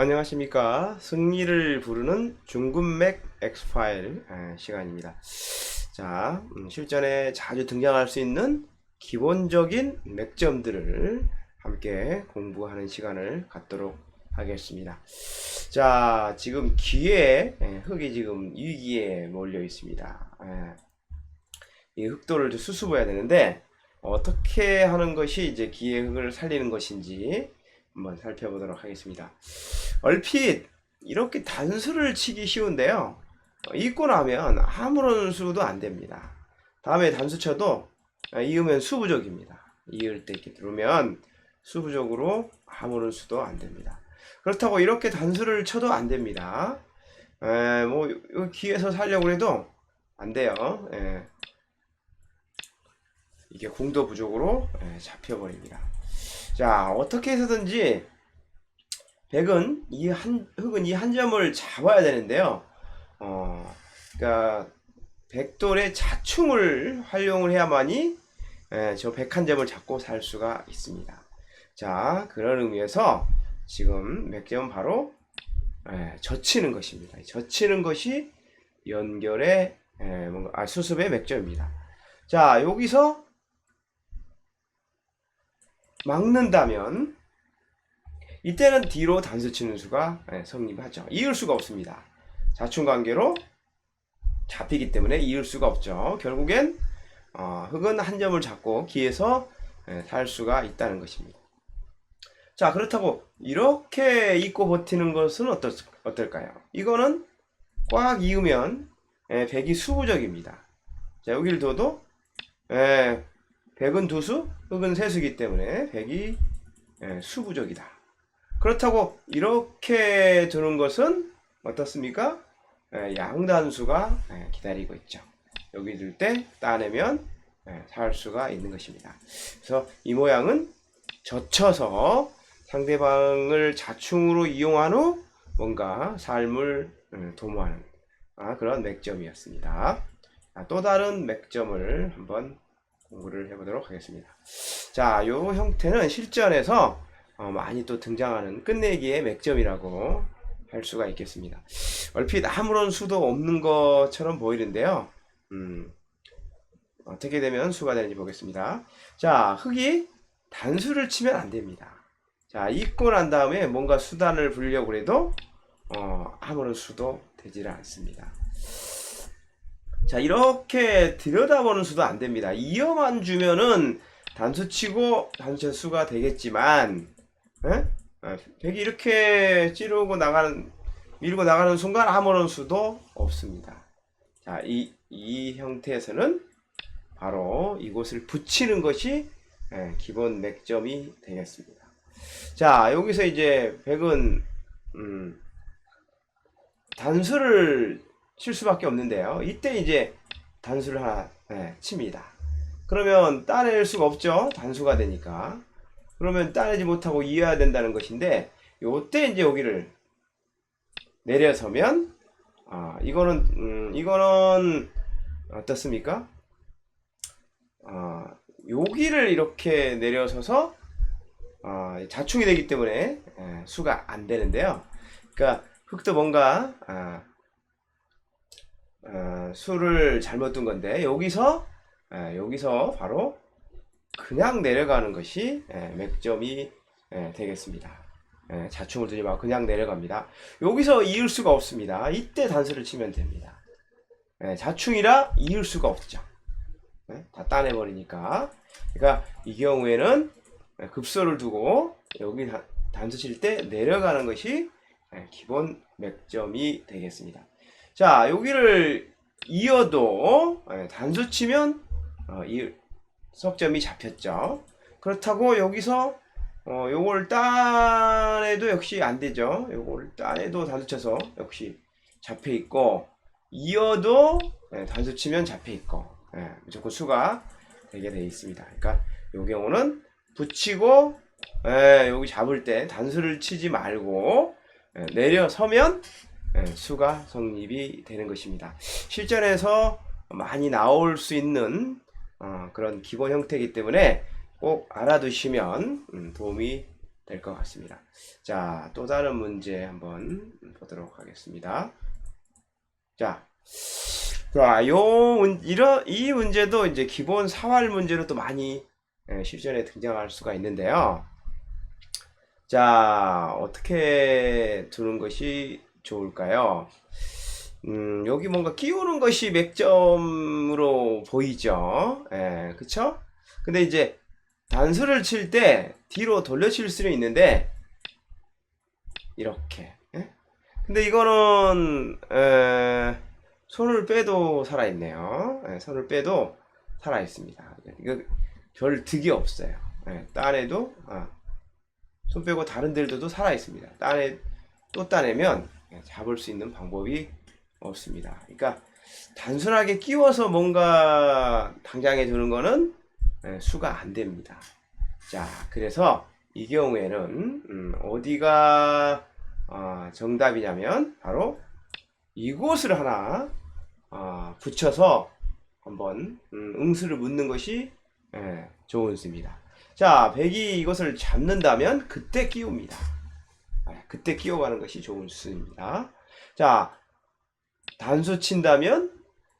안녕하십니까? 승리를 부르는 중근맥 X파일 아, 시간입니다. 자 음, 실전에 자주 등장할 수 있는 기본적인 맥점들을 함께 공부하는 시간을 갖도록 하겠습니다. 자 지금 기에 예, 흙이 지금 위기에 몰려 있습니다. 예. 이 흙도를 좀 수습해야 되는데 어떻게 하는 것이 이제 기의 흙을 살리는 것인지 한번 살펴보도록 하겠습니다. 얼핏 이렇게 단수를 치기 쉬운데요. 어, 읽고 나면 아무런 수도 안 됩니다. 다음에 단수 쳐도 아, 이으면 수부족입니다. 이을 때 이렇게 들으면 수부족으로 아무런 수도 안 됩니다. 그렇다고 이렇게 단수를 쳐도 안 됩니다. 에, 뭐 귀에서 살려고 해도 안 돼요. 예. 이게 공도 부족으로 예, 잡혀버립니다. 자, 어떻게 해서든지 백은 이 한, 흙은 이 한 점을 잡아야 되는데요. 어, 그러니까 백돌의 자충을 활용을 해야만이 예, 저 백 한 점을 잡고 살 수가 있습니다. 자, 그런 의미에서 지금 맥점은 바로 예, 젖히는 것입니다. 젖히는 것이 연결의 예, 뭔가 아, 수습의 맥점입니다. 자, 여기서 막는다면 이때는 뒤로 단수 치는 수가 예, 성립하죠. 이을 수가 없습니다. 자충 관계로 잡히기 때문에 이을 수가 없죠. 결국엔 어, 흙은 한 점을 잡고 기에서 예, 살 수가 있다는 것입니다. 자 그렇다고 이렇게 잊고 버티는 것은 어떨, 어떨까요? 이거는 꽉 이으면 예, 백이 수부적입니다. 자 여기를 둬도 예, 백은 두수, 흙은 세수기 때문에 백이 예, 수부적이다. 그렇다고 이렇게 두는 것은 어떻습니까? 예, 양단수가 예, 기다리고 있죠. 여기 둘 때 따내면 예, 살 수가 있는 것입니다. 그래서 이 모양은 젖혀서 상대방을 자충으로 이용한 후 뭔가 삶을 음, 도모하는 아, 그런 맥점이었습니다. 아, 또 다른 맥점을 한번 공부를 해보도록 하겠습니다. 자, 요 형태는 실전에서 어, 많이 또 등장하는 끝내기의 맥점이라고 할 수가 있겠습니다. 얼핏 아무런 수도 없는 것처럼 보이는데요. 음, 어떻게 되면 수가 되는지 보겠습니다. 자, 흙이 단수를 치면 안 됩니다. 자, 잊고 난 다음에 뭔가 수단을 부리려고 해도 어, 아무런 수도 되지를 않습니다. 자, 이렇게 들여다보는 수도 안 됩니다. 이어만 주면은 단수 치고 단수 수가 되겠지만, 에? 아, 백이 이렇게 찌르고 나가는, 밀고 나가는 순간 아무런 수도 없습니다. 자, 이, 이 형태에서는 바로 이곳을 붙이는 것이 예, 기본 맥점이 되겠습니다. 자, 여기서 이제 백은, 음, 단수를 칠 수밖에 없는데요. 이때 이제 단수를 하나 예, 칩니다. 그러면 따낼 수가 없죠. 단수가 되니까. 그러면 따내지 못하고 이어야 된다는 것인데 요때 이제 여기를 내려서면 아 이거는 음, 이거는 어떻습니까? 아 여기를 이렇게 내려서서 아, 자충이 되기 때문에 예, 수가 안 되는데요. 그러니까 흙도 뭔가 아, 어, 수를 잘못 둔 건데 여기서 예, 여기서 바로 그냥 내려가는 것이 예, 맥점이 예, 되겠습니다. 예, 자충을 두지 말고 그냥 내려갑니다. 여기서 이을 수가 없습니다. 이때 단수를 치면 됩니다. 예, 자충이라 이을 수가 없죠. 예, 다 따내버리니까. 그러니까 이 경우에는 예, 급소를 두고 여기 단- 단수 칠 때 내려가는 것이 예, 기본 맥점이 되겠습니다. 자, 여기를 이어도 예, 단수 치면 어, 이 석점이 잡혔죠. 그렇다고 여기서 어, 요걸 따내도 역시 안 되죠. 요걸 따내도 단수 쳐서 역시 잡혀 있고 이어도 예, 단수 치면 잡혀 있고 예, 무조건 수가 되게 돼 있습니다. 그러니까 요 경우는 붙이고 예, 여기 잡을 때 단수를 치지 말고 예, 내려서면 예, 수가 성립이 되는 것입니다. 실전에서 많이 나올 수 있는 어, 그런 기본 형태이기 때문에 꼭 알아두시면 음, 도움이 될 것 같습니다. 자, 또 다른 문제 한번 보도록 하겠습니다. 자, 자, 요, 문- 이런, 이 문제도 이제 기본 사활 문제로 또 많이 예, 실전에 등장할 수가 있는데요. 자, 어떻게 두는 것이 좋을까요? 음, 여기 뭔가 끼우는 것이 맥점으로 보이죠? 예, 그쵸? 근데 이제 단수를 칠 때 뒤로 돌려칠 수는 있는데, 이렇게. 예? 근데 이거는, 에, 손을 빼도 살아있네요. 예, 손을 빼도 살아있습니다. 이거 별 득이 없어요. 예, 딴에도, 아, 손 빼고 다른 데들도 살아있습니다. 딴에, 또 따내면 예, 잡을 수 있는 방법이 없습니다. 그러니까 단순하게 끼워서 뭔가 당장에 두는 거는 예, 수가 안 됩니다. 자, 그래서 이 경우에는 음, 어디가 아, 정답이냐면 바로 이곳을 하나 아, 붙여서 한번 음, 응수를 묻는 것이 예, 좋은 수입니다. 자, 백이 이것을 잡는다면 그때 끼웁니다. 예, 그때 끼워가는 것이 좋은 수입니다. 자, 단수 친다면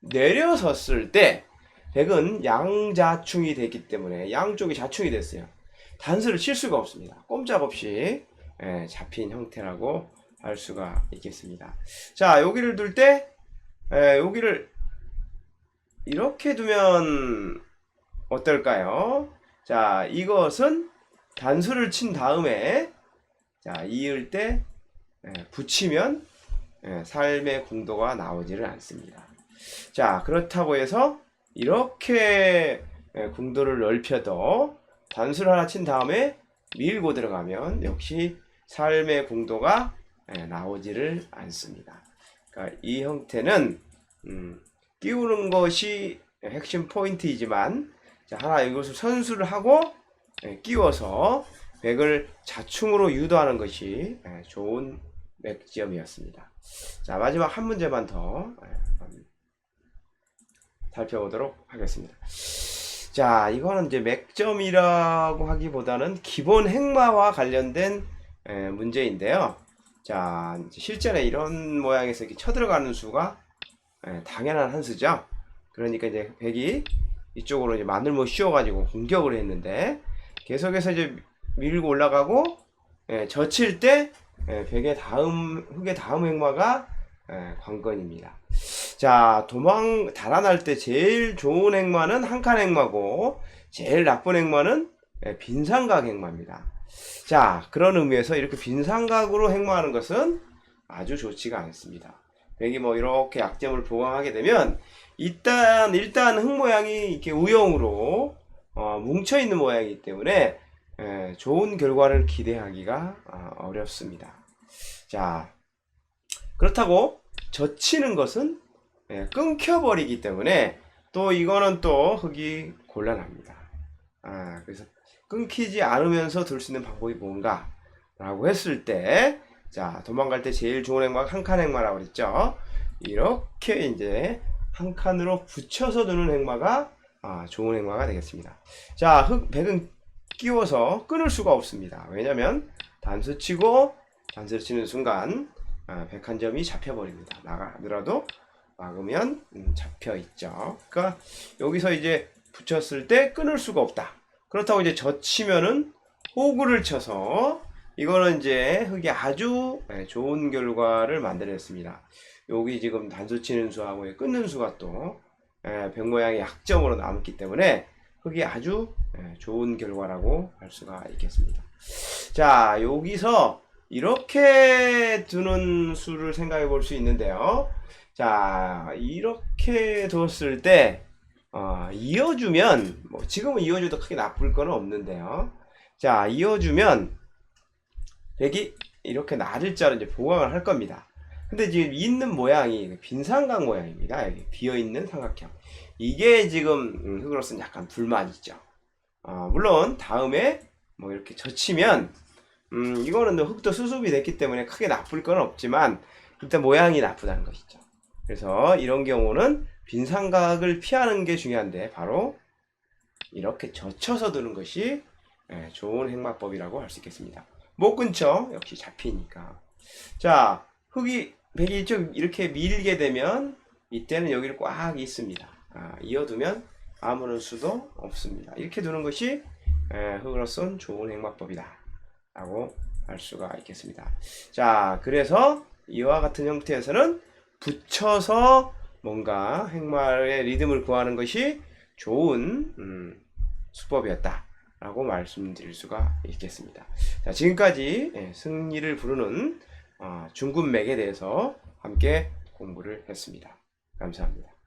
내려섰을 때 백은 양자충이 됐기 때문에 양쪽이 자충이 됐어요. 단수를 칠 수가 없습니다. 꼼짝없이 예, 잡힌 형태라고 할 수가 있겠습니다. 자, 여기를 둘때 예, 여기를 이렇게 두면 어떨까요? 자, 이것은 단수를 친 다음에 자, 이을 때 예, 붙이면 예, 삶의 공도가 나오지를 않습니다. 자, 그렇다고 해서 이렇게 예, 공도를 넓혀도 단수를 하나 친 다음에 밀고 들어가면 역시 삶의 공도가 예, 나오지를 않습니다. 그러니까 이 형태는 음, 끼우는 것이 핵심 포인트이지만 자, 하나 이것을 선수를 하고 예, 끼워서 백을 자충으로 유도하는 것이 예, 좋은 맥점이었습니다. 자 마지막 한 문제만 더 예, 살펴보도록 하겠습니다. 자 이거는 이제 맥점이라고 하기보다는 기본 행마와 관련된 예, 문제인데요. 자 실전에 이런 모양에서 이렇게 쳐들어가는 수가 예, 당연한 한 수죠. 그러니까 이제 백이 이쪽으로 이제 마늘 못 씌워가지고 공격을 했는데 계속해서 이제 밀고 올라가고 예, 젖힐 때 예, 백의 다음 흑의 다음 행마가 예, 관건입니다. 자 도망 달아날 때 제일 좋은 행마는 한칸 행마고 제일 나쁜 행마는 예, 빈삼각 행마입니다. 자 그런 의미에서 이렇게 빈삼각으로 행마하는 것은 아주 좋지가 않습니다. 백이 뭐 이렇게 약점을 보강하게 되면 일단 일단 흙 모양이 이렇게 우영으로 어, 뭉쳐 있는 모양이기 때문에 예, 좋은 결과를 기대하기가 아, 어렵습니다. 자 그렇다고 젖히는 것은 예, 끊겨버리기 때문에 또 이거는 또 흙이 곤란합니다. 아 그래서 끊기지 않으면서 둘 수 있는 방법이 뭔가 라고 했을 때 자 도망갈 때 제일 좋은 행마가 한칸 행마라고 그랬죠. 이렇게 이제 한 칸으로 붙여서 두는 행마가 아, 좋은 행마가 되겠습니다. 자, 흑, 백은 끼워서 끊을 수가 없습니다. 왜냐면 단수 치고 단수를 치는 순간 아, 백한 점이 잡혀버립니다. 나가더라도 막으면 음, 잡혀 있죠. 그러니까 여기서 이제 붙였을 때 끊을 수가 없다. 그렇다고 이제 젖히면은 호구를 쳐서 이거는 이제 흙이 아주 예, 좋은 결과를 만들어냈습니다. 여기 지금 단수 치는 수하고 끊는 수가 또 예, 백 모양의 약점으로 남기 때문에 흙이 아주 예, 좋은 결과라고 할 수가 있겠습니다. 자, 여기서 이렇게 두는 수를 생각해 볼 수 있는데요. 자, 이렇게 뒀을 때, 어, 이어주면, 뭐, 지금은 이어줘도 크게 나쁠 건 없는데요. 자, 이어주면, 백이 이렇게 낮을 자로 이제 보강을 할 겁니다. 근데 지금 있는 모양이 빈삼각 모양입니다. 여기 비어있는 삼각형. 이게 지금 음, 흙으로서는 약간 불만이죠. 어, 물론 다음에 뭐 이렇게 젖히면 음, 이거는 또 흙도 수습이 됐기 때문에 크게 나쁠 건 없지만 일단 모양이 나쁘다는 것이죠. 그래서 이런 경우는 빈삼각을 피하는 게 중요한데 바로 이렇게 젖혀서 두는 것이 예, 좋은 행마법이라고 할 수 있겠습니다. 못 끊죠. 역시 잡히니까. 자, 흙이 백이 좀 이렇게 밀게 되면 이때는 여기를 꽉 있습니다. 아, 이어두면 아무런 수도 없습니다. 이렇게 두는 것이 에, 흙으로선 좋은 행마법이다. 라고 할 수가 있겠습니다. 자, 그래서 이와 같은 형태에서는 붙여서 뭔가 행마의 리듬을 구하는 것이 좋은 음, 수법이었다. 라고 말씀드릴 수가 있겠습니다. 자, 지금까지 예, 승리를 부르는 어, 중군맥에 대해서 함께 공부를 했습니다. 감사합니다.